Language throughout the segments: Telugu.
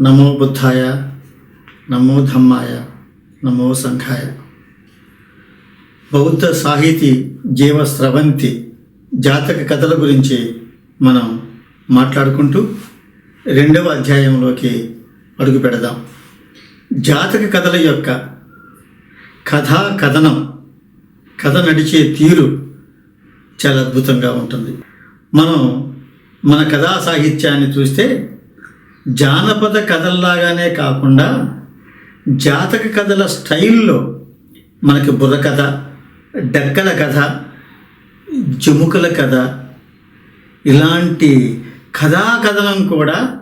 నమో బుద్ధాయ నమో ధమ్మాయ నమో సంఘాయ. బౌద్ధ సాహితీ జీవ స్రవంతి జాతక కథల గురించి మనం మాట్లాడుకుంటూ రెండవ అధ్యాయంలోకి అడుగు పెడదాం. జాతక కథల యొక్క కథా కథనం కథ నడిచే తీరు చాలా అద్భుతంగా ఉంటుంది. మనం మన కథా సాహిత్యాన్ని చూస్తే జానపద కథల్లాగానే కాకుండా జాతక కథల స్టైల్లో మనకి బుర్రకథ డక్కల కథ జుముకల కథ ఇలాంటి కథాకథనం కూడా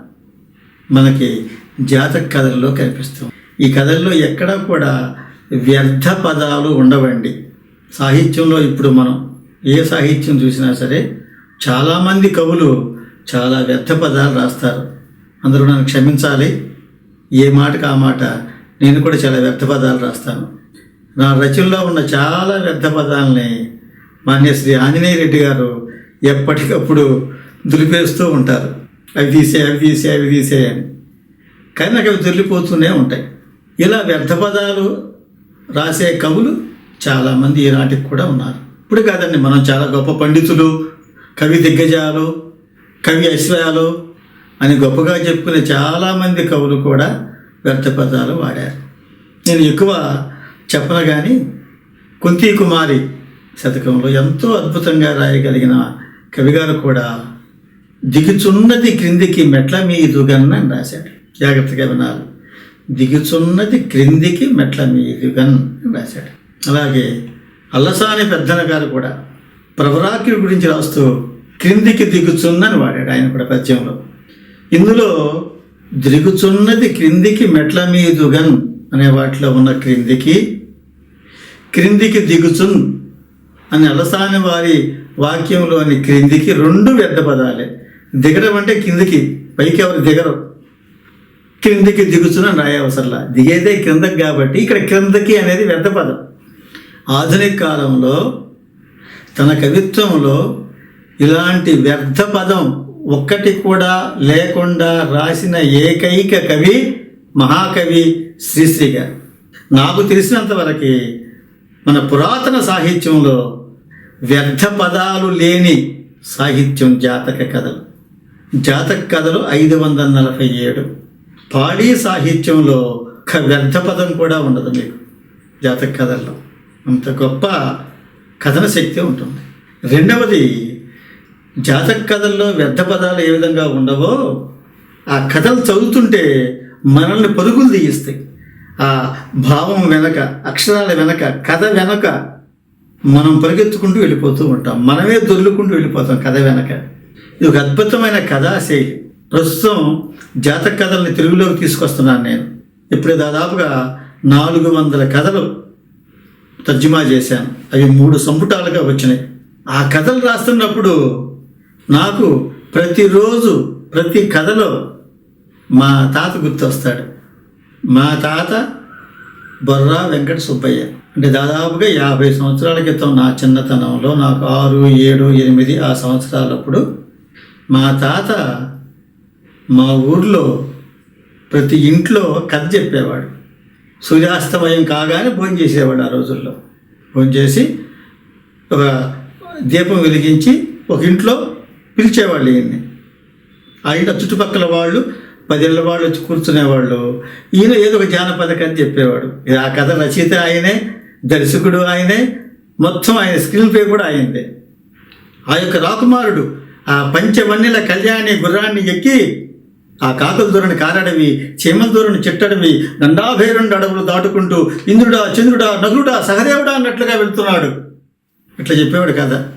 మనకి జాతక కథల్లో కనిపిస్తాం ఈ కథల్లో ఎక్కడా కూడా వ్యర్థ పదాలు ఉండవండి. సాహిత్యంలో ఇప్పుడు మనం ఏ సాహిత్యం చూసినా సరే చాలామంది కవులు చాలా వ్యర్థ పదాలు రాస్తారు. అందరూ నన్ను క్షమించాలి. ఏ మాటకు ఆ మాట? నేను కూడా చాలా వ్యర్థ పదాలు రాస్తాను. నా రచనలో ఉన్న చాలా వ్యర్థ పదాలని మాన్య ఆంజనేయ రెడ్డి గారు ఎప్పటికప్పుడు దులిపేస్తూ ఉంటారు. అవి తీసే అవి తీసే అవి తీసే అని. కానీ నాకు అవి దొరికిపోతూనే ఉంటాయి. ఇలా వ్యర్థ పదాలు రాసే కవులు చాలామంది ఈనాటికి కూడా ఉన్నారు. ఇప్పుడు కాదండి మనం చాలా గొప్ప పండితులు కవి దిగ్గజాలు కవి ఐశ్వర్యాలు అని గొప్పగా చెప్పుకునే చాలామంది కవులు కూడా వ్యర్థ పదాలు వాడారు. నేను ఎక్కువ చెప్పను కానీ కుంతి కుమారి శతకంలో ఎంతో అద్భుతంగా రాయగలిగిన కవిగారు కూడా దిగుచున్నది క్రిందికి మెట్ల మీదుగన్ అని రాశాడు. జాగ్రత్తగా వినాలి. దిగుచున్నది క్రిందికి మెట్ల మీదుగన్ అని రాశాడు. అలాగే అల్లసాని పెద్దన గారు కూడా ప్రవరాకుడి గురించి రాస్తూ క్రిందికి దిగుచుందని వాడాడు ఆయన కూడా పద్యంలో. ఇందులో దిగుచున్నది క్రిందికి మెట్ల మీదుగన్ అనే వాటిలో ఉన్న క్రిందికి క్రిందికి దిగుచున్ అని అలసాని వారి వాక్యంలోని క్రిందికి రెండు వ్యర్థ పదాలే. దిగడం అంటే కిందికి పైకి ఎవరు దిగరు. క్రిందికి దిగుచున రాయవసరలా. దిగేదే క్రిందకి కాబట్టి ఇక్కడ క్రిందకి అనేది వ్యర్థ పదం. ఆధునిక కాలంలో తన కవిత్వంలో ఇలాంటి వ్యర్థ పదం ఒక్కటి కూడా లేకుండా రాసిన ఏకైక కవి మహాకవి శ్రీశ్రీ గారు. నాకు తెలిసినంతవరకు మన పురాతన సాహిత్యంలో వ్యర్థ పదాలు లేని సాహిత్యం జాతక కథలు. జాతక కథలు ఐదు వందల నలభై ఏడు. పాడీ సాహిత్యంలో ఒక్క వ్యర్థ పదం కూడా ఉండదు మీకు. జాతక కథల్లో. అంత గొప్ప కథన శక్తి ఉంటుంది. రెండవది జాతక కథల్లో వ్యర్థ పదాలు ఏ విధంగా ఉండవో ఆ కథలు చదువుతుంటే మనల్ని పరుగులు తీయిస్తాయి. ఆ భావం వెనక అక్షరాల వెనక కథ వెనక మనం పరిగెత్తుకుంటూ వెళ్ళిపోతూ ఉంటాం. మనమే దొర్లుకుంటూ వెళ్ళిపోతాం కథ వెనక. ఇది ఒక అద్భుతమైన కథా శైలి. ప్రస్తుతం జాతక కథల్ని తెలుగులోకి తీసుకొస్తున్నాను నేను. ఇప్పుడు దాదాపుగా నాలుగు వందల కథలు తర్జుమా చేశాను. అవి మూడు సంపుటాలుగా వచ్చినాయి. ఆ కథలు రాస్తున్నప్పుడు నాకు ప్రతిరోజు ప్రతి కథలో మా తాత గుర్తొస్తాడు. మా తాత బొర్రా వెంకట సుబ్బయ్య. అంటే దాదాపుగా యాభై సంవత్సరాల క్రితం నా చిన్నతనంలో నాకు ఆరు ఏడు ఎనిమిది ఆ సంవత్సరాలప్పుడు మా తాత మా ఊర్లో ప్రతి ఇంట్లో కథ చెప్పేవాడు. సూర్యాస్తమయం కాగానే భోజనం చేసేవాడు ఆ రోజుల్లో. భోజనం చేసి ఒక దీపం వెలిగించి ఒక ఇంట్లో పిలిచేవాళ్ళు ఈయన్ని. ఆ ఇంట్లో చుట్టుపక్కల వాళ్ళు పదేళ్ళ వాళ్ళు వచ్చి కూర్చునేవాళ్ళు. ఈయన ఏదో ఒక జానపద కథ చెప్పేవాడు. ఆ కథ రచయిత ఆయనే దర్శకుడు ఆయనే మొత్తం ఆయన స్క్రీన్ ప్లే కూడా ఆయనదే. ఆ యొక్క రాకుమారుడు ఆ పంచవన్నెల కళ్యాణి గుర్రాన్ని ఎక్కి ఆ కాకుల దూరని కారడవి చీమల దూరని చిట్టడవి నందాభేరుండు అడవులు దాటుకుంటూ ఇంద్రుడా చంద్రుడా నగుడా సహదేవుడా అన్నట్లుగా వెళ్తున్నాడు. ఇట్లా చెప్పేవాడు కదా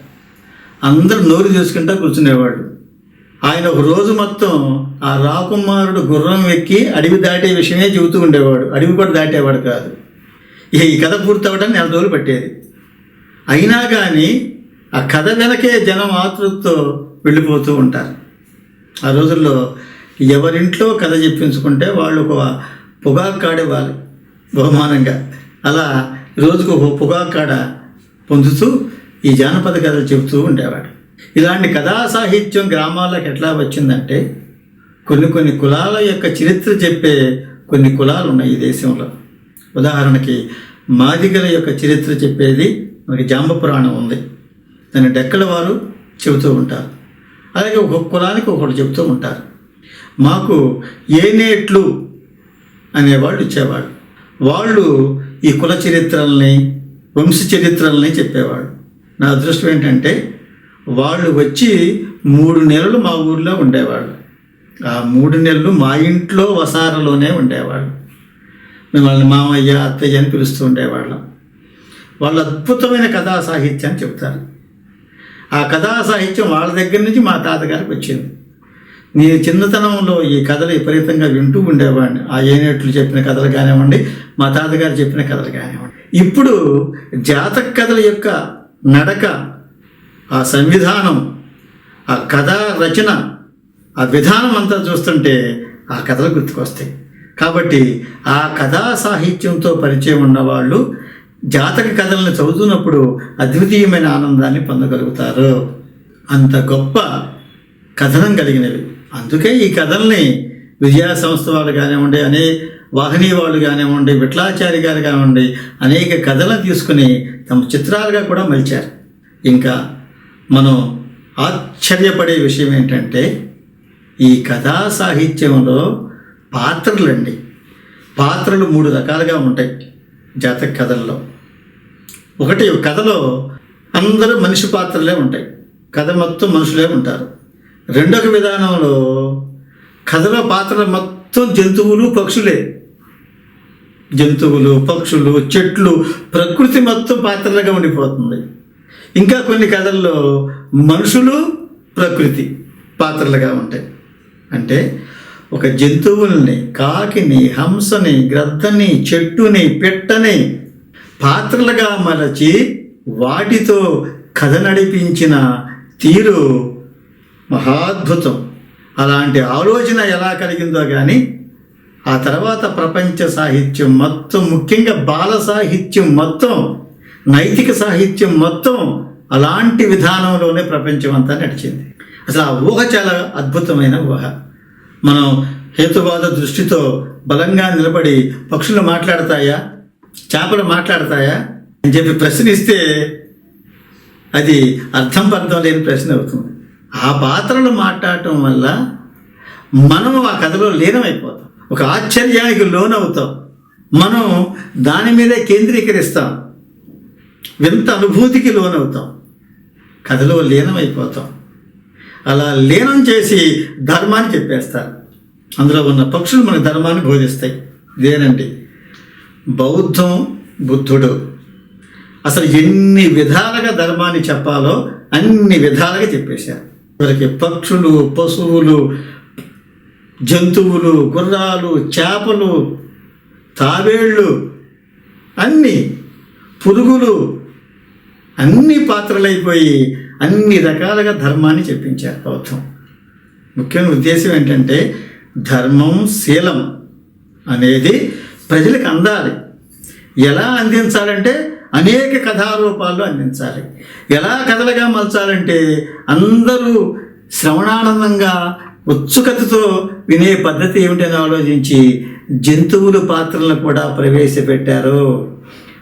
అందరూ నోరు చేసుకుంటా కూర్చునేవాడు ఆయన ఒక రోజు మొత్తం ఆ రాకుమారుడు గుర్రం ఎక్కి అడవి దాటే విషయమే చెబుతూ ఉండేవాడు. అడవి కూడా దాటేవాడు కాదు. ఇక ఈ కథ పూర్తవడానికి నెల రోజులు పట్టేది. అయినా కానీ ఆ కథ వెనకే జనం ఆతృతతో వెళ్ళిపోతూ ఉంటారు. ఆ రోజుల్లో ఎవరింట్లో కథ చెప్పించుకుంటే వాళ్ళు ఒక పొగాకు కాడేవాళ్ళు బహుమానంగా. అలా రోజుకు ఒక పొగాకు కాడ పొందుతూ ఈ జానపద కథలు చెబుతూ ఉండేవాడు. ఇలాంటి కథా సాహిత్యం గ్రామాలకు ఎట్లా వచ్చిందంటే కొన్ని కొన్ని కులాల యొక్క చరిత్ర చెప్పే కొన్ని కులాలు ఉన్నాయి ఈ దేశంలో. ఉదాహరణకి మాదిగల యొక్క చరిత్ర చెప్పేది మనకి జాంబ పురాణం ఉంది. దాన్ని డెక్కల వారు చెబుతూ ఉంటారు. అలాగే ఒక్కొక్క కులానికి ఒకటి చెబుతూ ఉంటారు. మాకు ఏనేట్లు అనేవాళ్ళు ఇచ్చేవాడు వాళ్ళు ఈ కుల చరిత్రల్ని వంశ చరిత్రల్ని చెప్పేవాడు నా అదృష్టం ఏంటంటే వాళ్ళు వచ్చి మూడు నెలలు మా ఊర్లో ఉండేవాళ్ళు. ఆ మూడు నెలలు మా ఇంట్లో వసారలోనే ఉండేవాళ్ళు. మిమ్మల్ని మామయ్య అత్తయ్య అని పిలుస్తూ ఉండేవాళ్ళం. వాళ్ళు అద్భుతమైన కథా సాహిత్యాన్ని చెప్తారు. ఆ కథా సాహిత్యం వాళ్ళ దగ్గర నుంచి మా తాతగారికి వచ్చింది. నేను చిన్నతనంలో ఈ కథలు విపరీతంగా వింటూ ఉండేవాడిని. ఆ ఏనేట్లు చెప్పిన కథలు కానివ్వండి మా తాతగారు చెప్పిన కథలు కానివ్వండి. ఇప్పుడు జాతక కథల యొక్క నడక ఆ సంవిధానం ఆ కథా రచన ఆ విధానం అంతా చూస్తుంటే ఆ కథలు గుర్తుకొస్తాయి. కాబట్టి ఆ కథా సాహిత్యంతో పరిచయం ఉన్నవాళ్ళు జాతక కథలను చదువుతున్నప్పుడు అద్వితీయమైన ఆనందాన్ని పొందగలుగుతారు. అంత గొప్ప కథనం కలిగినవి. అందుకే ఈ కథల్ని విజయ సంస్థ వాళ్ళు కానివ్వండి అనే వాహిని వాళ్ళు కానివ్వండి విఠలాచారి గారు కానివ్వండి అనేక కథలు తీసుకుని తమ చిత్రాలుగా కూడా మలిచారు. ఇంకా మనం ఆశ్చర్యపడే విషయం ఏంటంటే ఈ కథా సాహిత్యంలో పాత్రలండి. పాత్రలు మూడు రకాలుగా ఉంటాయి జాతక కథల్లో. ఒకటి కథలో అందరూ మనిషి పాత్రలే ఉంటాయి. కథ మొత్తం మనుషులే ఉంటారు. రెండొక విధానంలో కథలో పాత్రలు మొత్తం జంతువులు పక్షులే. జంతువులు పక్షులు చెట్లు ప్రకృతి మొత్తం పాత్రలుగా ఉండిపోతుంది. ఇంకా కొన్ని కథల్లో మనుషులు ప్రకృతి పాత్రలుగా ఉంటాయి. అంటే ఒక జంతువుల్ని కాకిని హంసని గ్రద్దని చెట్టుని పెట్టని పాత్రలుగా మలచి వాటితో కథ నడిపించిన తీరు మహాద్భుతం. అలాంటి ఆలోచన ఎలా కలిగిందో కానీ ఆ తర్వాత ప్రపంచ సాహిత్యం మొత్తం ముఖ్యంగా బాల సాహిత్యం మొత్తం నైతిక సాహిత్యం మొత్తం అలాంటి విధానంలోనే ప్రపంచం అంతా నడిచింది. అసలు ఆ ఊహ చాలా అద్భుతమైన ఊహ. మనం హేతువాద దృష్టితో బలంగా నిలబడి పక్షులు మాట్లాడతాయా? చేపలు మాట్లాడతాయా? అని చెప్పి ప్రశ్నిస్తే అది అర్థం పర్థం లేని ప్రశ్న అవుతుంది. ఆ పాత్రలు మాట్లాడటం వల్ల మనం ఆ కథలో లీనమైపోతాం. ఒక ఆశ్చర్యానికి లోనవుతాం. మనం దాని మీదే కేంద్రీకరిస్తాం. వింత అనుభూతికి లోనవుతాం. కథలో లీనమైపోతాం. అలా లీనం చేసి ధర్మాన్ని చెప్పేస్తారు. అందులో ఉన్న పక్షులు మన ధర్మాన్ని బోధిస్తాయి. ఇదేనండి. బౌద్ధం బుద్ధుడు. అసలు ఎన్ని విధాలుగా ధర్మాన్ని చెప్పాలో అన్ని విధాలుగా చెప్పేశారు. వారికి పక్షులు పశువులు జంతువులు గుర్రాలు చేపలు తాబేళ్ళు అన్ని పురుగులు అన్ని పాత్రలైపోయి అన్ని రకాలుగా ధర్మాన్ని చెప్పించారు బౌద్ధం. ముఖ్యమైన ఉద్దేశం ఏంటంటే ధర్మం శీలం అనేది ప్రజలకు అందాలి. ఎలా అందించాలంటే అనేక కథారూపాల్లో అందించాలి. ఎలా కథలుగా మలచాలంటే అందరూ శ్రవణానందంగా ఉత్సుకతతో వినే పద్ధతి ఏమిటని ఆలోచించి జంతువుల పాత్రలను కూడా ప్రవేశపెట్టారు.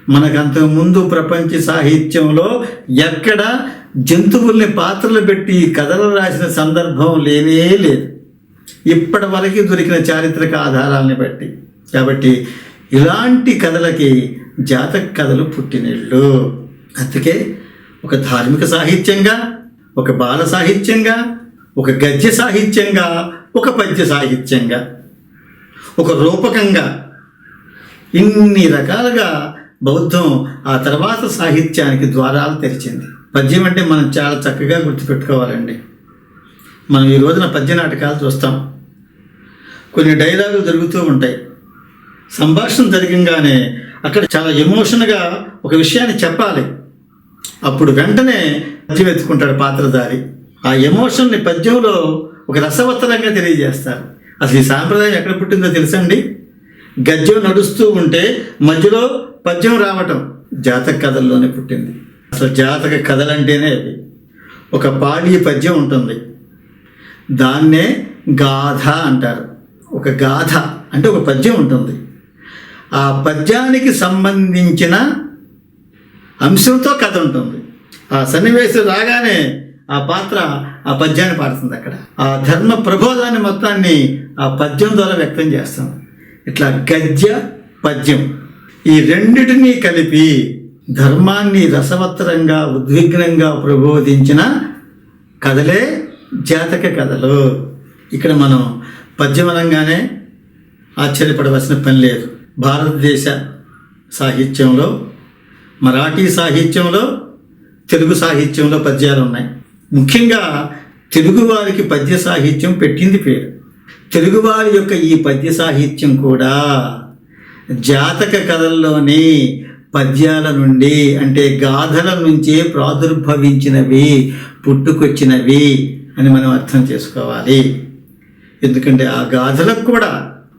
మనకంతకు ముందు ప్రపంచ సాహిత్యంలో ఎక్కడ జంతువుల్ని పాత్రలు పెట్టి కథలు రాసిన సందర్భం లేనే లేదు. ఇప్పటి వరకు దొరికిన చారిత్రక ఆధారాలని బట్టి. కాబట్టి ఇలాంటి కథలకి జాతక కథలు పుట్టినళ్ళు. అందుకే ఒక ధార్మిక సాహిత్యంగా ఒక బాల సాహిత్యంగా ఒక గద్య సాహిత్యంగా ఒక పద్య సాహిత్యంగా ఒక రూపకంగా ఇన్ని రకాలుగా బౌద్ధం ఆ తర్వాత సాహిత్యానికి ద్వారాలు తెరిచింది. పద్యం అంటే మనం చాలా చక్కగా గుర్తుపెట్టుకోవాలండి. మనం ఈ రోజున పద్య నాటకాలు చూస్తాం. కొన్ని డైలాగులు జరుగుతూ ఉంటాయి. సంభాషణ జరిగంగానే అక్కడ చాలా ఎమోషన్గా ఒక విషయాన్ని చెప్పాలి. అప్పుడు వెంటనే పద్యం ఎత్తుకుంటాడు పాత్రధారి. ఆ ఎమోషన్ని పద్యంలో ఒక రసవత్తరంగా తెలియజేస్తారు. అసలు ఈ సాంప్రదాయం ఎక్కడ పుట్టిందో తెలుసండి? గద్యం నడుస్తూ ఉంటే మధ్యలో పద్యం రావటం జాతక కథల్లోనే పుట్టింది. అసలు జాతక కథలంటేనే అవి. ఒక పాడి పద్యం ఉంటుంది. దాన్నే గాథ అంటారు. ఒక గాథ అంటే ఒక పద్యం ఉంటుంది. ఆ పద్యానికి సంబంధించిన అంశంతో కథ ఉంటుంది. ఆ సన్నివేశం రాగానే ఆ పాత్ర ఆ పద్యాన్ని పాడుతుంది అక్కడ. ఆ ధర్మ ప్రబోధాన్ని మొత్తాన్ని ఆ పద్యం ద్వారా వ్యక్తం చేస్తాం. ఇట్లా గద్య పద్యం ఈ రెండిటినీ కలిపి ధర్మాన్ని రసవత్తరంగా ఉద్విగ్నంగా ప్రబోధించిన కథలే జాతక కథలు. ఇక్కడ మనం పద్యం అనగానే ఆశ్చర్యపడవలసిన పని లేదు. భారతదేశ సాహిత్యంలో మరాఠీ సాహిత్యంలో తెలుగు సాహిత్యంలో పద్యాలు ఉన్నాయి. ముఖ్యంగా తెలుగువారికి పద్య సాహిత్యం పెట్టింది పేరు. తెలుగువారి యొక్క ఈ పద్య సాహిత్యం కూడా జాతక కథల్లోని పద్యాల నుండి అంటే గాథల నుంచే ప్రాదుర్భవించినవి పుట్టుకొచ్చినవి అని మనం అర్థం చేసుకోవాలి. ఎందుకంటే ఆ గాథలకు కూడా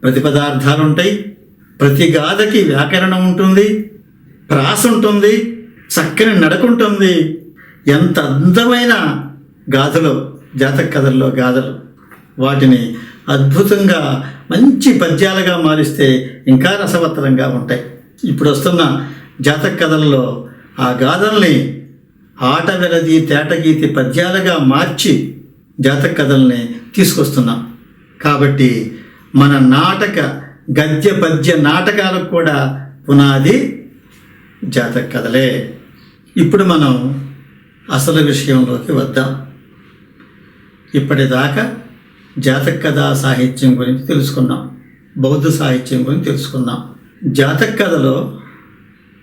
ప్రతిపదార్థాలు ఉంటాయి ప్రతి గాథకి వ్యాకరణం ఉంటుంది ప్రాస ఉంటుంది చక్కని నడకుంటుంది ఎంత అందమైన గాథలు జాతక కథల్లో గాథలు వాటిని అద్భుతంగా మంచి పద్యాలుగా మారిస్తే ఇంకా రసవత్తరంగా ఉంటాయి. ఇప్పుడు వస్తున్న జాతక కథల్లో ఆ గాథల్ని ఆట వెలది తేటగీతి పద్యాలుగా మార్చి జాతక కథల్ని తీసుకొస్తున్నాం. కాబట్టి మన నాటక గద్య పద్య నాటకాలకు కూడా పునాది జాతక కథలే. ఇప్పుడు మనం అసలు విషయంలోకి వద్దాం. ఇప్పటిదాకా జాతక కథా సాహిత్యం గురించి తెలుసుకున్నాం. బౌద్ధ సాహిత్యం గురించి తెలుసుకున్నాం. జాతక కథలో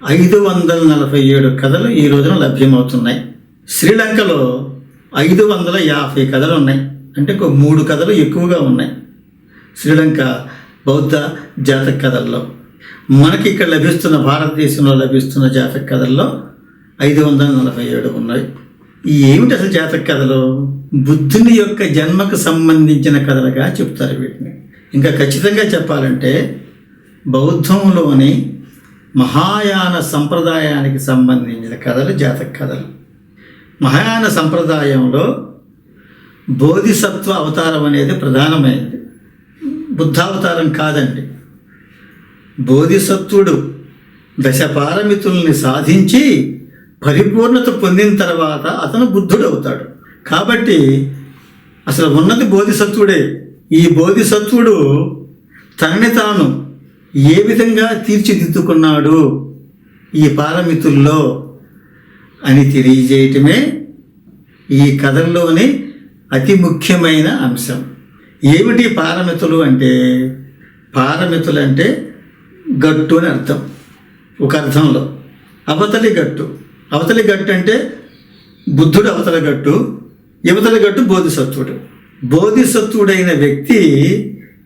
ఐదు వందల నలభై ఏడు కథలు ఈ రోజున లభ్యమవుతున్నాయి. శ్రీలంకలో ఐదు వందల యాభై కథలు ఉన్నాయి. అంటే ఒక మూడు కథలు ఎక్కువగా ఉన్నాయి. శ్రీలంక బౌద్ధ జాతక కథల్లో. మనకి ఇక్కడ లభిస్తున్న భారతదేశంలో లభిస్తున్న జాతక కథల్లో ఐదు వందల నలభై ఏడు ఉన్నాయి. ఏమిటి అసలు జాతక కథలు? బుద్ధుని యొక్క జన్మకు సంబంధించిన కథలుగా చెప్తారు వీటిని. ఇంకా ఖచ్చితంగా చెప్పాలంటే బౌద్ధంలోని మహాయాన సంప్రదాయానికి సంబంధించిన కథలు జాతక కథలు. మహాయాన సంప్రదాయంలో బోధిసత్వ అవతారం అనేది ప్రధానమైనది. బుద్ధావతారం కాదండి. బోధిసత్వుడు దశపారమితుల్ని సాధించి పరిపూర్ణత పొందిన తర్వాత అతను బుద్ధుడు అవుతాడు కాబట్టి అసలు ఉన్నది బోధిసత్వుడే. ఈ బోధిసత్వుడు తనని తాను ఏ విధంగా తీర్చిదిద్దుకున్నాడు? ఈ పారమితుల్లో అని తెలియజేయటమే ఈ కథల్లోని అతి ముఖ్యమైన అంశం. ఏమిటి పారమితులు అంటే? పారమితులు అంటే గట్టు అని అర్థం. ఒక అర్థంలో. అవతలి గట్టు. అవతలి గట్టు అంటే బుద్ధుడు అవతల గట్టు యువతల గట్టు బోధిసత్వుడు. బోధిసత్వుడైన వ్యక్తి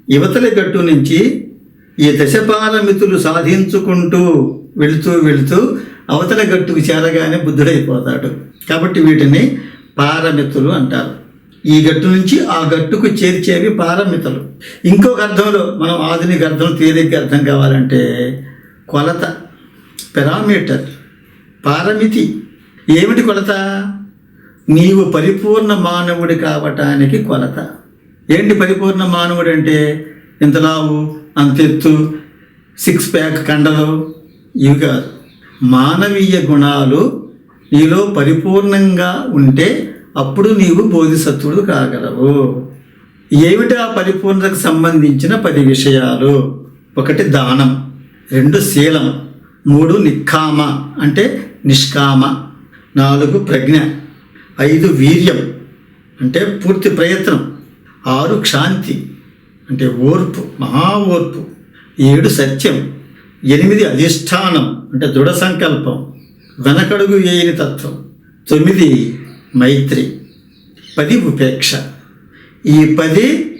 యువతల గట్టు నుంచి ఈ దశపాలమితులు సాధించుకుంటూ వెళుతూ వెళుతూ అవతల గట్టుకు చేరగానే బుద్ధుడైపోతాడు. కాబట్టి వీటిని పారమితులు అంటారు. ఈ గట్టు నుంచి ఆ గట్టుకు చేర్చేవి పారమితులు. ఇంకొక అర్థంలో మనం ఆధునిక అర్థం తీరిక అర్థం కావాలంటే కొలత పెరామీటర్. పారమితి ఏమిటి కొలత? నీవు పరిపూర్ణ మానవుడి కావటానికి కొలత. ఏంటి పరిపూర్ణ మానవుడు అంటే? ఇంతలావు అంతెత్తు సిక్స్ ప్యాక్ కండలు ఇవి కాదు. మానవీయ గుణాలు నీలో పరిపూర్ణంగా ఉంటే అప్పుడు నీవు బోధిసత్వుడు కాగలవు. ఏమిటి ఆ పరిపూర్ణతకు సంబంధించిన పది విషయాలు? ఒకటి దానం రెండు శీలం మూడు నిక్కామ అంటే నిష్కామ నాలుగు ప్రజ్ఞ ఐదు వీర్యం అంటే పూర్తి ప్రయత్నం ఆరు క్షాంతి అంటే ఓర్పు మహా ఓర్పు ఏడు సత్యం ఎనిమిది అధిష్టానం అంటే దృఢ సంకల్పం వెనకడుగు వేయని తత్వం తొమ్మిది మైత్రి పది ఉపేక్ష. ఈ పది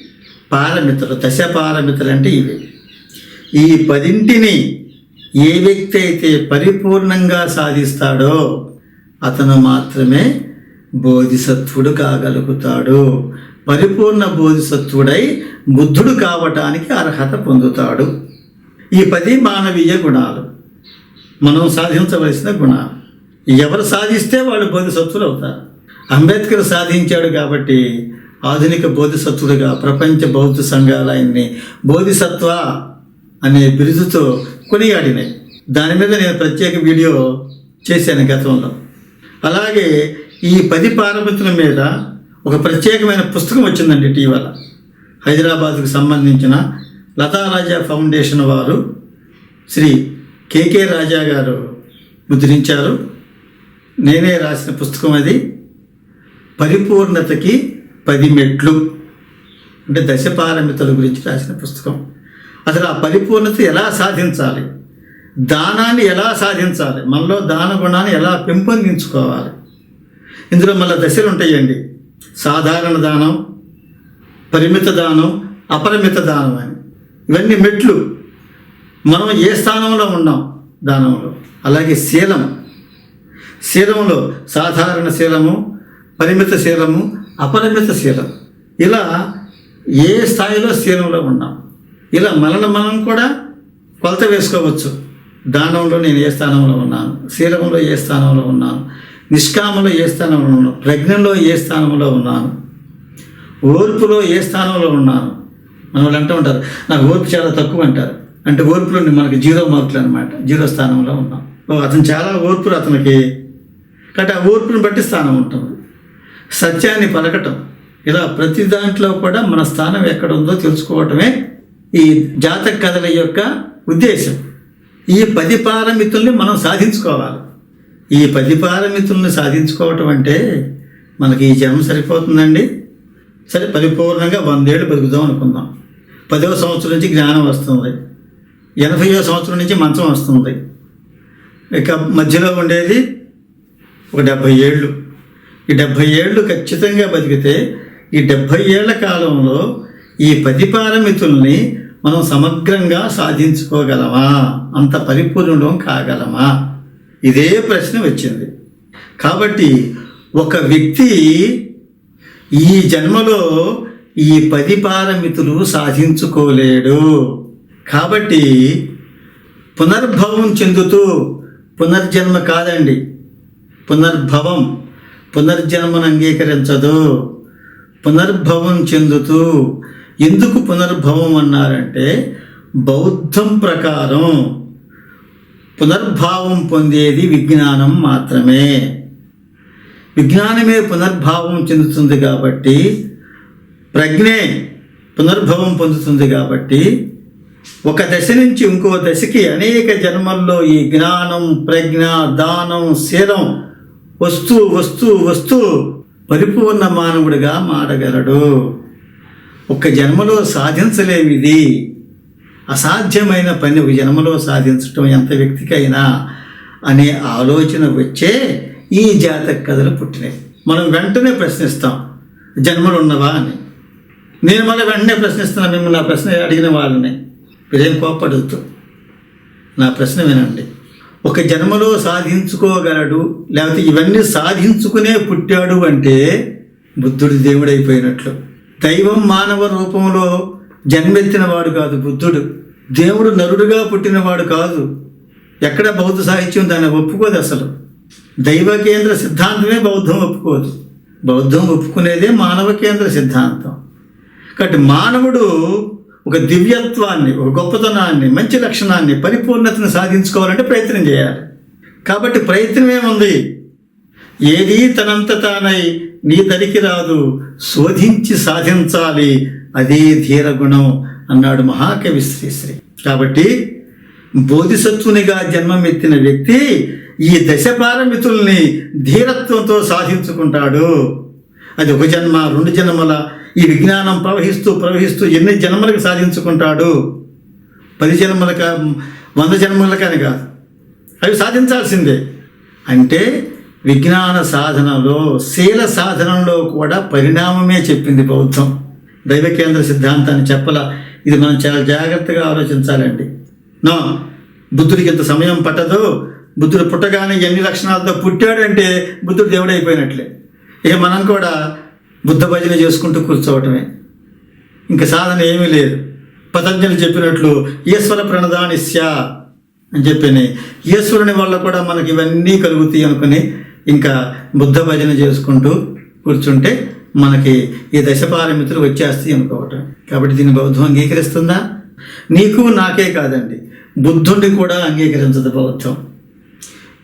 పారమితులు దశ పారమితులు అంటే ఇవి. ఈ పదింటిని ఏ వ్యక్తి అయితే పరిపూర్ణంగా సాధిస్తాడో అతను మాత్రమే బోధిసత్వుడు కాగలుగుతాడు. పరిపూర్ణ బోధిసత్వుడై బుద్ధుడు కావటానికి అర్హత పొందుతాడు. ఈ పది మానవీయ గుణాలు. మనం సాధించవలసిన గుణాలు. ఎవరు సాధిస్తే వాళ్ళు బోధిసత్వులు అవుతారు. అంబేద్కర్ సాధించాడు కాబట్టి ఆధునిక బోధిసత్వుడిగా ప్రపంచ బౌద్ధ సంఘాలు ఆయన్ని బోధిసత్వ అనే బిరుదుతో కొనియాడినాయి. దాని మీద నేను ప్రత్యేక వీడియో చేశాను గతంలో. అలాగే ఈ పది పార్వతుల మీద ఒక ప్రత్యేకమైన పుస్తకం వచ్చిందండి ఇటీవల. హైదరాబాద్కు సంబంధించిన లతా రాజా ఫౌండేషన్ వారు శ్రీ కేకే రాజా గారు ముద్రించారు. నేనే రాసిన పుస్తకం అది. పరిపూర్ణతకి పది మెట్లు. అంటే దశపారమితుల గురించి రాసిన పుస్తకం. అసలు ఆ పరిపూర్ణత ఎలా సాధించాలి? దానాన్ని ఎలా సాధించాలి? మనలో దాన గుణాన్ని ఎలా పెంపొందించుకోవాలి? ఇందులో మళ్ళీ దశలు ఉంటాయండి. సాధారణ దానం పరిమిత దానం అపరిమిత దానం అని. ఇవన్నీ మెట్లు. మనం ఏ స్థానంలో ఉన్నాం దానంలో? అలాగే శీలం శీలంలో సాధారణ శీలము పరిమిత శీలము అపరిమిత శీలం ఇలా ఏ స్థాయిలో శీలంలో ఉన్నాం? ఇలా మనల్ని మనం కూడా కొలత వేసుకోవచ్చు. దానంలో నేను ఏ స్థానంలో ఉన్నాను? శీలంలో ఏ స్థానంలో ఉన్నాను? నిష్కామంలో ఏ స్థానంలో ఉన్నాను? ప్రజ్ఞలో ఏ స్థానంలో ఉన్నాను? ఓర్పులో ఏ స్థానంలో ఉన్నాను? మన వాళ్ళు అంటూ ఉంటారు. నాకు ఓర్పు చాలా తక్కువ అంటారు. అంటే ఓర్పులో మనకి జీరో మార్కులు అనమాట జీరో స్థానంలో ఉన్నాం. ఓ అతను చాలా ఓర్పులు అతనికి. కాబట్టి ఆ ఓర్పుని బట్టి స్థానం ఉంటుంది. సత్యాన్ని పలకటం. ఇలా ప్రతి దాంట్లో కూడా మన స్థానం ఎక్కడ ఉందో తెలుసుకోవటమే ఈ జాతక కథల యొక్క ఉద్దేశం. ఈ పది పారమితుల్ని మనం సాధించుకోవాలి. ఈ పది పారమితుల్ని సాధించుకోవటం అంటే మనకి ఈ జన్మ సరిపోతుందండి. సరే పరిపూర్ణంగా వందేళ్ళు బతుకుదాం అనుకుందాం. పదవ సంవత్సరం నుంచి జ్ఞానం వస్తుంది. ఎనభైవ సంవత్సరం నుంచి మంచం వస్తుంది. ఇక మధ్యలో ఉండేది ఒక డెబ్భై ఏళ్ళు. ఈ డెబ్భై ఏళ్ళు ఖచ్చితంగా బతికితే ఈ డెబ్భై ఏళ్ళ కాలంలో ఈ పది పారమితుల్ని మనం సమగ్రంగా సాధించుకోగలమా? అంత పరిపూర్ణం కాగలమా? ఇదే ప్రశ్న వచ్చింది. కాబట్టి ఒక వ్యక్తి ఈ జన్మలో ఈ పది పారమితులు సాధించుకోలేడు. కాబట్టి పునర్భవం చెందుతూ పునర్జన్మ కాదండి. పునర్భవం పునర్జన్మను అంగీకరించదు. పునర్భవం చెందుతూ ఎందుకు పునర్భవం అన్నారంటే బౌద్ధం ప్రకారం పునర్భావం పొందేది విజ్ఞానం మాత్రమే. విజ్ఞానమే పునర్భావం చెందుతుంది కాబట్టి ప్రజ్ఞే పునర్భవం పొందుతుంది కాబట్టి ఒక దశ నుంచి ఇంకో దశకి అనేక జన్మల్లో ఈ జ్ఞానం ప్రజ్ఞ దానం శీలం వస్తూ వస్తూ వస్తూ పరిపూర్ణ మానవుడిగా మారగలడు. ఒక జన్మలో సాధించలేమిది. అసాధ్యమైన పని ఒక జన్మలో సాధించటం ఎంత వ్యక్తికైనా అనే ఆలోచన వచ్చే ఈ జాతక కథలు పుట్టినాయి మనం వెంటనే ప్రశ్నిస్తాం జన్మలు ఉన్నవా అని. నేను మళ్ళీ వెంటనే ప్రశ్నిస్తున్నా మిమ్మల్ని నా ప్రశ్న అడిగిన వాళ్ళని. మీరేం కోపడుతూ నా ప్రశ్న వినండి. ఒక జన్మలో సాధించుకోగలడు లేకపోతే ఇవన్నీ సాధించుకునే పుట్టాడు అంటే బుద్ధుడు దేవుడైపోయినట్లు. దైవం మానవ రూపంలో జన్మెత్తిన వాడు కాదు బుద్ధుడు. దేవుడు నరుడుగా పుట్టినవాడు కాదు. ఎక్కడ బౌద్ధ సాహిత్యం దాన్ని ఒప్పుకోదు అసలు. దైవ కేంద్ర సిద్ధాంతమే బౌద్ధం ఒప్పుకోదు. బౌద్ధం ఒప్పుకునేదే మానవ కేంద్ర సిద్ధాంతం. కాబట్టి మానవుడు ఒక దివ్యత్వాన్ని ఒక గొప్పతనాన్ని మంచి లక్షణాన్ని పరిపూర్ణతను సాధించుకోవాలంటే ప్రయత్నం చేయాలి. కాబట్టి ప్రయత్నం ఏముంది ఏదీ తనంత తానై నీ దరికి రాదు. శోధించి సాధించాలి. అదే ధీర గుణం అన్నాడు మహాకవి శ్రీశ్రీ. కాబట్టి బోధిసత్వునిగా జన్మమెత్తిన వ్యక్తి ఈ దశ పారమితుల్ని ధీరత్వంతో సాధించుకుంటాడు. అది ఒక జన్మ రెండు జన్మల ఈ విజ్ఞానం ప్రవహిస్తూ ప్రవహిస్తూ ఎన్ని జన్మలకు సాధించుకుంటాడు? పది జన్మలక వంద జన్మలకని కాదు. అవి సాధించాల్సిందే. అంటే విజ్ఞాన సాధనలో శీల సాధనలో కూడా పరిణామమే చెప్పింది బౌద్ధం. దైవ కేంద్ర సిద్ధాంతాన్ని చెప్పల. ఇది మనం చాలా జాగ్రత్తగా ఆలోచించాలండి. నా బుద్ధుడికి ఇంత సమయం పట్టదు బుద్ధుడు పుట్టగానే ఎన్ని లక్షణాలతో పుట్టాడంటే బుద్ధుడు దేవుడైపోయినట్లే. ఇక మనం కూడా బుద్ధ భజన చేసుకుంటూ కూర్చోవటమే. ఇంకా సాధన ఏమీ లేదు. పతంజలి చెప్పినట్లు ఈశ్వర ప్రణదానిస్య అని చెప్పని. ఈశ్వరుని వల్ల కూడా మనకి ఇవన్నీ కలుగుతాయి అనుకుని ఇంకా బుద్ధ భజన చేసుకుంటూ కూర్చుంటే మనకి ఈ దశపారమితులు వచ్చేస్తాయి అనుకోవటం. కాబట్టి దీన్ని బౌద్ధం అంగీకరిస్తుందా? నీకు నాకే కాదండి. బుద్ధుడిని కూడా అంగీకరించదు బౌద్ధం.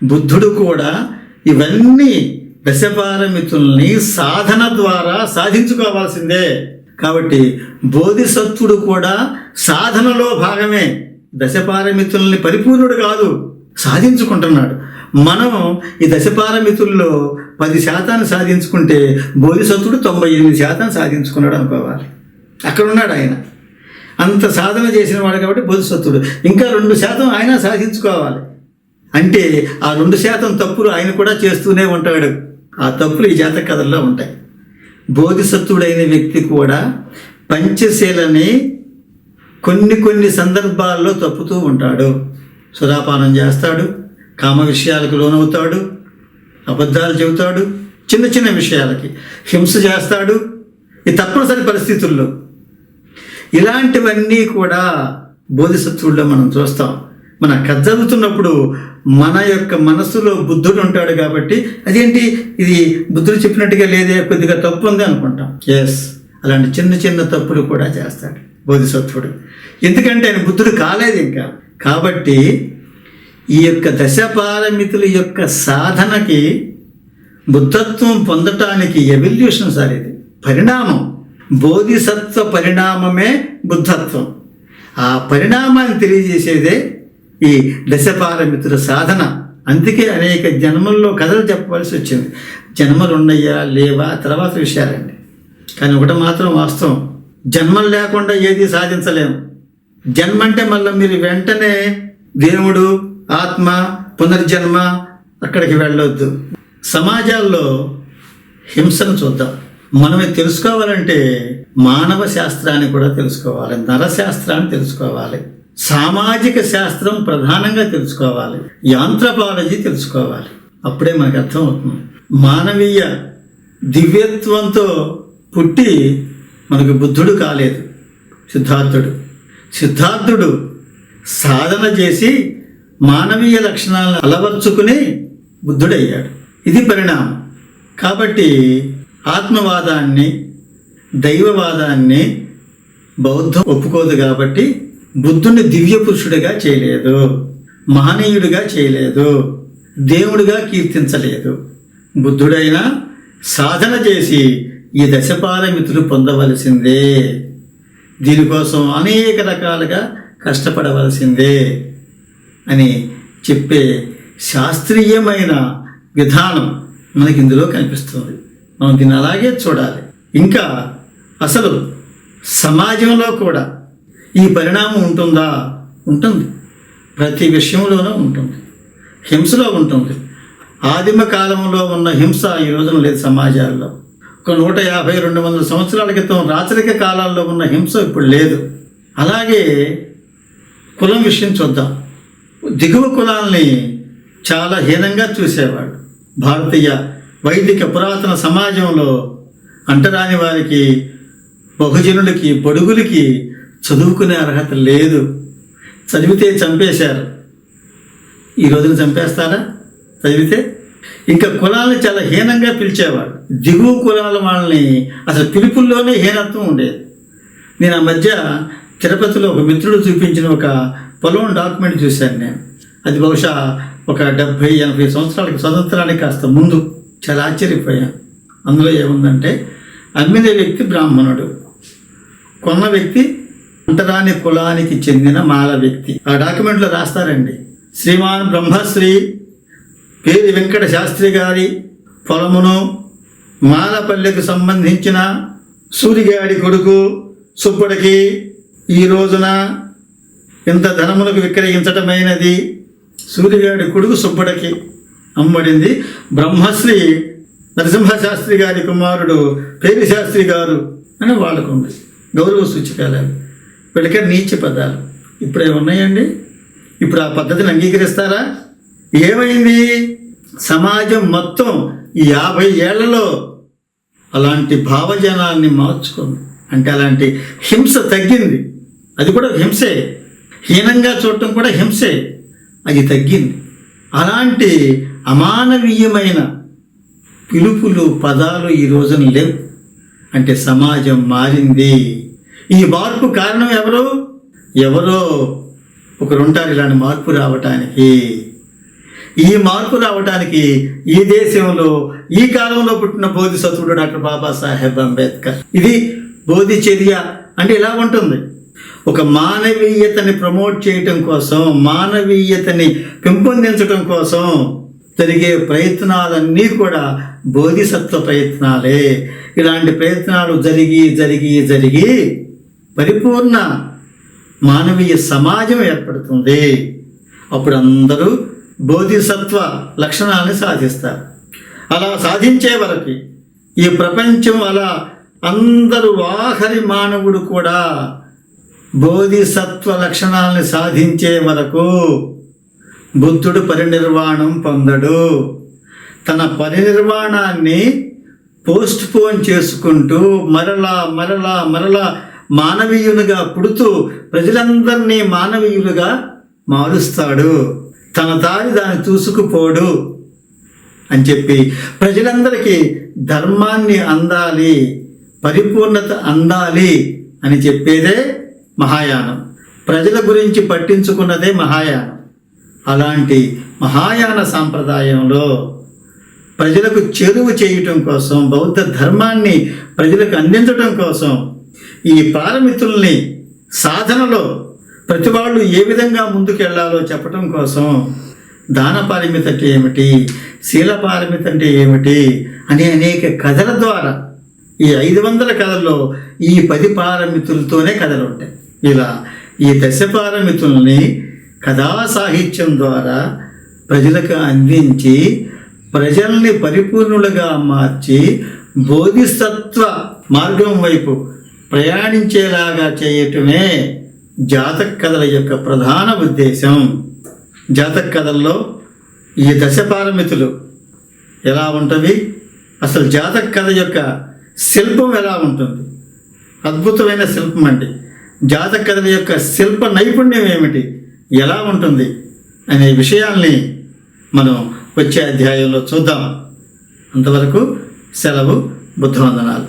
బుద్ధుడు కూడా ఇవన్నీ దశపారమితుల్ని సాధన ద్వారా సాధించుకోవాల్సిందే. కాబట్టి బోధిసత్వుడు కూడా సాధనలో భాగమే. దశపారమితుల్ని పరిపూర్ణుడు కాదు సాధించుకుంటున్నాడు. మనం ఈ దశపారమితుల్లో పది శాతాన్ని సాధించుకుంటే బోధిసత్వుడు తొంభై ఎనిమిది శాతం సాధించుకున్నాడు అనుకోవాలి. అక్కడ ఉన్నాడు ఆయన. అంత సాధన చేసిన వాడు కాబట్టి బోధిసత్వుడు ఇంకా రెండు శాతం ఆయన సాధించుకోవాలి. అంటే ఆ రెండు శాతం తప్పులు ఆయన కూడా చేస్తూనే ఉంటాడు. ఆ తప్పులు ఈ జాతక కథల్లో ఉంటాయి. బోధిసత్వుడైన వ్యక్తి కూడా పంచశీలని కొన్ని కొన్ని సందర్భాల్లో తప్పుతూ ఉంటాడు. సుధాపానం చేస్తాడు. కామ విషయాలకు లోనవుతాడు అబద్ధాలు చెబుతాడు చిన్న చిన్న విషయాలకి. హింస చేస్తాడు ఈ తప్పనిసరి పరిస్థితుల్లో. ఇలాంటివన్నీ కూడా బోధిసత్వుల్లో మనం చూస్తాం. మన కథ చదువుతున్నప్పుడు మన యొక్క మనసులో బుద్ధుడు ఉంటాడు కాబట్టి అదేంటి? ఇది బుద్ధుడు చెప్పినట్టుగా లేదే కొద్దిగా తప్పు ఉంది అనుకుంటాం. ఎస్ అలాంటి చిన్న చిన్న తప్పులు కూడా చేస్తాడు బోధిసత్వుడు. ఎందుకంటే ఆయన బుద్ధుడు కాలేదు ఇంకా. కాబట్టి ఈ యొక్క దశపారమితుల యొక్క సాధనకి బుద్ధత్వం పొందటానికి ఎవల్యూషన్ సార్ ఇది. పరిణామం. బోధిసత్వ పరిణామమే బుద్ధత్వం. ఆ పరిణామాన్ని తెలియజేసేదే ఈ దశపారమితుల సాధన. అందుకే అనేక జన్మల్లో కథలు చెప్పవలసి వచ్చింది. జన్మలు ఉన్నాయా లేవా తర్వాత విషయాలండి. కానీ ఒకటి మాత్రం వాస్తవం. జన్మలు లేకుండా ఏది సాధించలేము. జన్మ అంటే మళ్ళీ మీరు వెంటనే దేవుడు ఆత్మ పునర్జన్మ అక్కడికి వెళ్ళొద్దు. సమాజాల్లో హింసను చూద్దాం. మనం తెలుసుకోవాలంటే మానవ శాస్త్రాన్ని కూడా తెలుసుకోవాలి నరశాస్త్రాన్ని తెలుసుకోవాలి సామాజిక శాస్త్రం ప్రధానంగా తెలుసుకోవాలి యాంత్రపాలజీ తెలుసుకోవాలి. అప్పుడే మనకు అర్థం అవుతుంది మానవీయ దివ్యత్వంతో పుట్టి మనకు బుద్ధుడు కాలేదు సిద్ధార్థుడు. సిద్ధార్థుడు సాధన చేసి మానవీయ లక్షణాలను అలవర్చుకుని బుద్ధుడయ్యాడు. ఇది పరిణామం. కాబట్టి ఆత్మవాదాన్ని దైవవాదాన్ని బౌద్ధం ఒప్పుకోదు కాబట్టి బుద్ధుని దివ్య పురుషుడిగా చేయలేదు మహనీయుడిగా చేయలేదు దేవుడిగా కీర్తించలేదు. బుద్ధుడైనా సాధన చేసి ఈ దశపారమితులు పొందవలసిందే. దీనికోసం అనేక రకాలుగా కష్టపడవలసిందే. అని చెప్పే శాస్త్రీయమైన విధానం మనకి ఇందులో కనిపిస్తుంది. మనం దీన్ని అలాగే చూడాలి. ఇంకా అసలు సమాజంలో కూడా ఈ పరిణామం ఉంటుందా? ఉంటుంది. ప్రతి విషయంలోనూ ఉంటుంది. హింసలో ఉంటుంది. ఆదిమ కాలంలో ఉన్న హింస ఈ రోజున లేదు సమాజాల్లో. ఒక నూట యాభై రెండు వందల సంవత్సరాల క్రితం రాచరిక కాలాల్లో ఉన్న హింస ఇప్పుడు లేదు. అలాగే కులం విషయం చూద్దాం. దిగువ కులాల్ని చాలా హీనంగా చూసేవాడు. భారతీయ వైదిక పురాతన సమాజంలో అంటరాని వారికి బహుజనులకి బడుగులకి చదువుకునే అర్హత లేదు. చదివితే చంపేశారు. ఈ రోజున చంపేస్తారా? చదివితే? ఇంకా కులాలను చాలా హీనంగా పిలిచేవాడు. దిగువ కులాల వాళ్ళని అసలు పిలుపుల్లోనే హీనత్వం ఉండేది. నేను ఆ మధ్య తిరుపతిలో ఒక మిత్రుడు చూపించిన ఒక పొలం డాక్యుమెంట్ చూశాను నేను. అది బహుశా ఒక డెబ్భై ఎనభై సంవత్సరాలకి స్వతంత్రానికి కాస్త ముందు చాలా ఆశ్చర్యపోయాను. అందులో ఏముందంటే అమ్మిన వ్యక్తి బ్రాహ్మణుడు. కొన్న వ్యక్తి అంటరాని కులానికి చెందిన మాల వ్యక్తి. ఆ డాక్యుమెంట్లో రాస్తారండి. శ్రీమాన్ బ్రహ్మశ్రీ పేరు వెంకట శాస్త్రి గారి పొలమును మాలపల్లెకు సంబంధించిన సూరిగాడి కొడుకు సుబ్బడికి ఈ రోజున ఇంత ధనములకు విక్రయించటమైనది. సూర్యగాడి కొడుకు సుబ్బడికి అమ్మడింది. బ్రహ్మశ్రీ నరసింహశాస్త్రి గారి కుమారుడు పేరు శాస్త్రి గారు అని వాళ్ళకు ఉంది. గౌరవ సూచికాలు అవి. వీళ్ళకే నీచ పదాలు. ఇప్పుడు ఏమున్నాయండి ఇప్పుడు ఆ పద్ధతిని అంగీకరిస్తారా? ఏమైంది? సమాజం మొత్తం యాభై ఏళ్ళలో అలాంటి భావజనాల్ని మార్చుకుంది. అంటే అలాంటి హింస తగ్గింది. అది కూడా హింసే. హీనంగా చూడటం కూడా హింసే. అది తగ్గింది. అలాంటి అమానవీయమైన పిలుపులు పదాలు ఈ రోజున లేవు. అంటే సమాజం మారింది. ఈ మార్పు కారణం ఎవరు? ఎవరో ఒకరుంటారు ఇలాంటి మార్పు రావటానికి. ఈ మార్పు రావడానికి ఈ దేశంలో ఈ కాలంలో పుట్టిన బోధిసత్వుడు డాక్టర్ బాబాసాహెబ్ అంబేద్కర్. ఇది బోధి చర్య అంటే ఇలా ఉంటుంది? ఒక మానవీయతని ప్రమోట్ చేయటం కోసం మానవీయతని పెంపొందించడం కోసం జరిగే ప్రయత్నాలన్నీ కూడా బోధిసత్వ ప్రయత్నాలే. ఇలాంటి ప్రయత్నాలు జరిగి జరిగి జరిగి పరిపూర్ణ మానవీయ సమాజం ఏర్పడుతుంది. అప్పుడు అందరూ బోధిసత్వ లక్షణాలను సాధిస్తారు. అలా సాధించే వరకు ఈ ప్రపంచం అలా అందరూ ఆఖరి మానవుడు కూడా బోధిసత్వ లక్షణాలను సాధించే వరకు బుద్ధుడు పరినిర్వాణం పొందడు. తన పరినిర్వాణాన్ని పోస్ట్ పోన్ చేసుకుంటూ మరలా మరలా మరలా మానవీయులుగా పుడుతూ ప్రజలందరినీ మానవీయులుగా మారుస్తాడు. తన దారి దాన్ని చూసుకుపోడు అని చెప్పి ప్రజలందరికీ ధర్మాన్ని అందాలి పరిపూర్ణత అందాలి అని చెప్పేదే మహాయానం. ప్రజల గురించి పట్టించుకున్నదే మహాయానం. అలాంటి మహాయాన సాంప్రదాయంలో ప్రజలకు చెరువు చేయటం కోసం బౌద్ధ ధర్మాన్ని ప్రజలకు అందించటం కోసం ఈ పారమితుల్ని సాధనలో ప్రతి వాళ్ళు ఏ విధంగా ముందుకెళ్ళాలో చెప్పటం కోసం దాన పారమిత అంటే ఏమిటి శీల పారమిత అంటే ఏమిటి అనే అనేక కథల ద్వారా ఈ ఐదు వందల కథల్లో ఈ పది పారమితులతోనే కథలు ఉంటాయి ఇలా ఈ దశపారమితుల్ని కథా సాహిత్యం ద్వారా ప్రజలకు అందించి ప్రజల్ని పరిపూర్ణులుగా మార్చి బోధిసత్వ మార్గం వైపు ప్రయాణించేలాగా చేయటమే జాతక కథల యొక్క ప్రధాన ఉద్దేశం. జాతక కథల్లో ఈ దశ పారమితులు ఎలా ఉంటవి? అసలు జాతక కథ యొక్క శిల్పం ఎలా ఉంటుంది? అద్భుతమైన శిల్పం అండి. జాతక కథల యొక్క శిల్ప నైపుణ్యం ఏమిటి? ఎలా ఉంటుంది? అనే విషయాల్ని మనం వచ్చే అధ్యాయంలో చూద్దాం. అంతవరకు సెలవు బుద్ధవందనాలు.